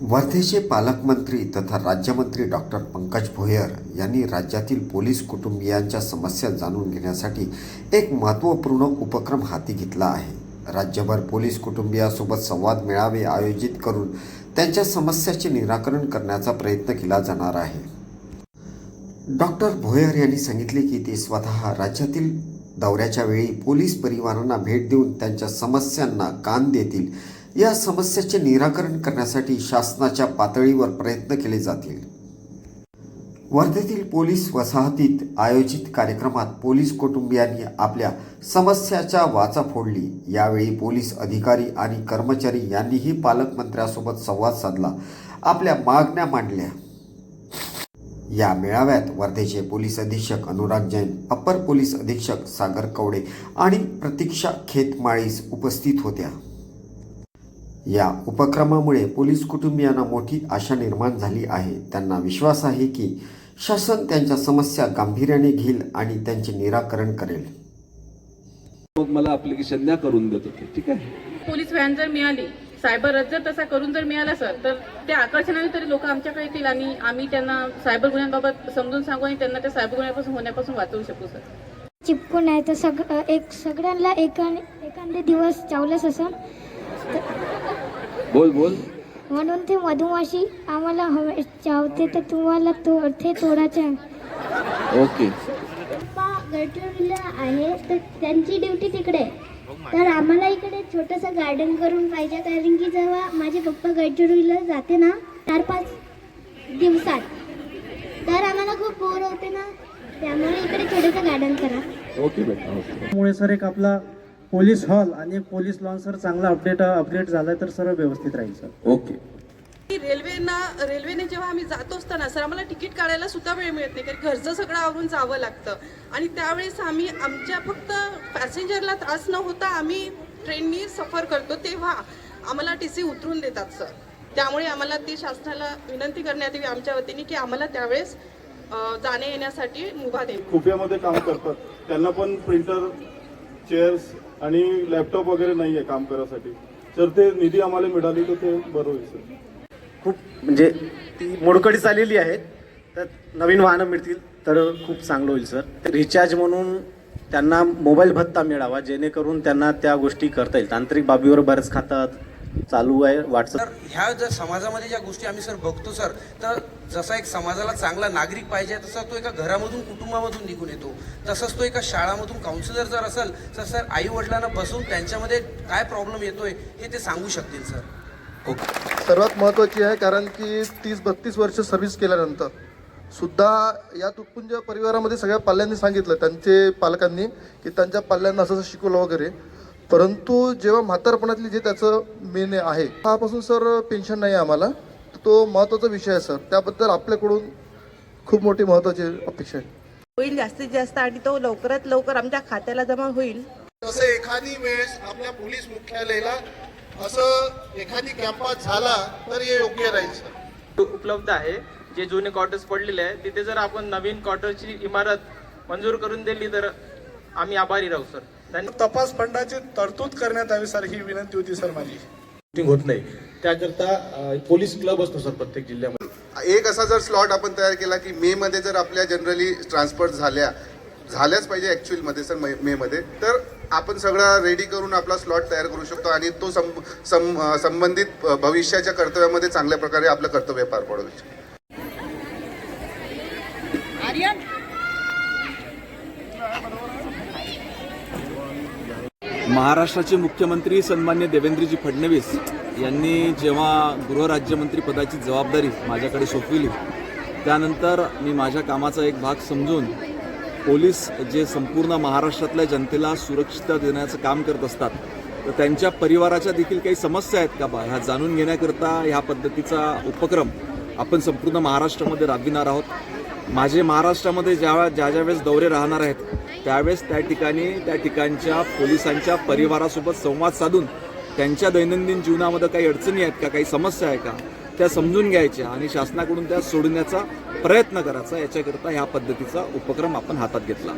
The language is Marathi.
वर्धेचे पालकमंत्री तथा राज्यमंत्री डॉक्टर पंकज भोयर यांनी राज्यातील पोलीस कुटुंबियांच्या समस्या जाणून घेण्यासाठी एक महत्त्वपूर्ण उपक्रम हाती घेतला आहे. राज्यभर पोलीस कुटुंबियासोबत संवाद मेळावे आयोजित करून त्यांच्या समस्याचे निराकरण करण्याचा प्रयत्न केला जाणार आहे. डॉक्टर भोयर यांनी सांगितले की ते स्वतः राज्यातील दौऱ्याच्या वेळी पोलीस परिवारांना भेट देऊन त्यांच्या समस्यांना कान देतील या समस्याचे निराकरण करण्यासाठी शासनाच्या पातळीवर प्रयत्न केले जातील. वर्धेतील पोलीस वसाहतीत आयोजित कार्यक्रमात पोलीस कुटुंबियांनी आपल्या समस्याच्या वाचा फोडली. यावेळी पोलीस अधिकारी आणि कर्मचारी यांनीही पालकमंत्र्यासोबत संवाद साधला. आपल्या मागण्या मांडल्या. या मेळाव्यात वर्धेचे पोलीस अधीक्षक अनुराग जैन अप्पर पोलीस अधीक्षक सागर कवडे आणि प्रतीक्षा खेतमाळीस उपस्थित होत्या. या उपक्रमामुळे पोलीस कुटुंबियांना मोठी आशा निर्माण झाली आहे. त्यांना विश्वास आहे की शासन त्यांच्या समस्या गांभीर्याने घेईल आणि त्यांचे निराकरण करेल. मग मला अप्लिकेशन द्या करून देतो ते ठीक आहे? पोलीस व्हॅन जर मिळाली सायबर रद्द तसा करून जर मिळाला सर तर त्या आकर्षणाने तरी लोक आमच्याकडे येतील आणि आम्ही त्यांना सायबर गुन्ह्यांबाबत समजून सांगू आणि त्यांना त्या सायबर गुन्ह्यापासून होण्यापासून वाचवू शकू सर. चिपकून आहे तर सग एक सगळ्यांना एका एखादे दिवस चावलंच असं बोल बोल. म्हणून ते मधुमाशी आम्हाला हवे चावते तर तुम्हाला तो ते तोडायचे. ओके. पप्पा गडचिरोलीला आहे तर त्यांची ड्युटी तिकडे आहे. तर आम्हाला इकडे छोटंसं गार्डन करून पाहिजे कारण की जेव्हा माझे पप्पा गडचिरोलीला जाते ना चार पाच दिवसात तर आम्हाला खूप बोर होते ना. त्यामुळे इकडे छोटंसं गार्डन करा. ओके बेटा ओके. त्यामुळे सर एक आपला पोलीस हॉल आणि पोलीस लॉन सर चांगला अपडेट अपडेट झाला तर सर्व व्यवस्थित राहील सर. ओके. रेल्वेना रेल्वेने जेव्हा आम्ही जातो असताना सर आम्हाला तिकीट काढायला सुद्धा वेळ मिळत नाही कारण घरचं सगळं आवरून जावं लागतं. आणि त्यावेळेस आम्ही आमच्या फक्त पॅसेंजरला त्रास न होता आम्ही ट्रेननी सफर करतो तेव्हा आम्हाला टी सी उतरून देतात सर. त्यामुळे आम्हाला ती शासनाला विनंती करण्यात यावी आमच्या वतीने की आम्हाला त्यावेळेस जाण्या येण्यासाठी मुभा द्यावी खुफियामध्ये काम करतात. त्यांना पण प्रिंटर चेअर्स आणि लॅपटॉप वगैरे नाही आहे काम करायसाठी. जर ते निधी आम्हाला मिळाली तर ते बरं होईल सर. खूप म्हणजे ती मोडकडी चाललेली आहे तर नवीन वाहनं मिळतील तर खूप चांगलं होईल सर. रिचार्ज म्हणून त्यांना मोबाईल भत्ता मिळावा जेणेकरून त्यांना त्या गोष्टी करता येईल. तांत्रिक बाबीवर बरेच खातात चालू आहे व्हॉट्सअप तर ह्या जर समाजामध्ये ज्या गोष्टी आम्ही सर बघतो सर तर जसा एक समाजाला चांगला नागरिक पाहिजे तसा तो एका घरामधून कुटुंबामधून निघून येतो. तसंच तो एका शाळामधून काउन्सिलर जर असेल तर सर आई वडिलांना बसून त्यांच्यामध्ये काय प्रॉब्लेम येतोय हे ते सांगू शकतील सर. सर्वात महत्त्वाची आहे कारण की तीस बत्तीस वर्ष सर्व्हिस केल्यानंतर सुद्धा या तुटपुंज परिवारामध्ये सगळ्या पाल्यांनी सांगितलं त्यांचे पालकांनी की त्यांच्या पाल्यांना असं असं शिकवलं वगैरे. परंतु जेव्हा म्हातारपणातली जे त्याचं मेन आहे हापासून सर पेन्शन नाही आम्हाला. तर तो महत्त्वाचा विषय आहे सर त्याबद्दल आपल्याकडून खूप मोठी महत्त्वाची अपेक्षा आहे. होईल जास्तीत जास्त आणि तो लवकरात लवकर आमच्या खात्याला जमा होईल. तसं एखादी वेळेस आपल्या पोलीस मुख्यालयाला असं एखादी कॅम्पस झाला तर हे योग्य राहील सर उपलब्ध आहे. जे जुने क्वार्टर्स पडलेले आहे तिथे जर आपण नवीन क्वार्टरची इमारत मंजूर करून दिली तर आम्ही आभारी राहू सर तपास फंडाची तरतूद करण्यात यावी सर ही विनंती होती सर माझी. मीटिंग होत नाही. त्याकरता अं, पोलीस क्लब असतो सर प्रत्येक जिल्ह्यामध्ये. एक असा जर स्लॉट आपण तयार केला की मे मध्ये जर आपल्या जनरली ट्रान्सफर झाल्या झाल्याच पाहिजे ॲक्च्युअलमध्ये सर मे मेमध्ये तर आपण सगळं रेडी करून आपला स्लॉट तयार करू शकतो आणि तो सं सं अं, संबंधित अं, भविष्याच्या कर्तव्यामध्ये चांगल्या प्रकारे आपलं कर्तव्य पार पाडू शकतो. महाराष्ट्राचे मुख्यमंत्री सन्मान्य देवेंद्रजी फडणवीस यांनी जेव्हा गृहराज्यमंत्री पदाची जबाबदारी माझ्याकडे सोपविली त्यानंतर मी माझ्या कामाचा एक भाग समजून पोलीस जे संपूर्ण महाराष्ट्रातल्या जनतेला सुरक्षितता देण्याचं काम करत असतात तर त्यांच्या परिवाराच्या देखील काही समस्या आहेत का बा? ह्या जाणून घेण्याकरता ह्या पद्धतीचा उपक्रम आपण संपूर्ण महाराष्ट्रामध्ये राबविणार आहोत. माझे महाराष्ट्रामध्ये ज्या ज्या ज्या वेळेस दौरे राहणार आहेत त्यावेळेस त्या ठिकाणी त्या ठिकाणच्या पोलिसांच्या परिवारासोबत संवाद साधून त्यांच्या दैनंदिन जीवनामध्ये काही अडचणी आहेत का काही समस्या आहे का त्या समजून घ्यायच्या आणि शासनाकडून त्या सोडण्याचा प्रयत्न करायचा. याच्याकरता ह्या पद्धतीचा उपक्रम आपण हातात घेतला.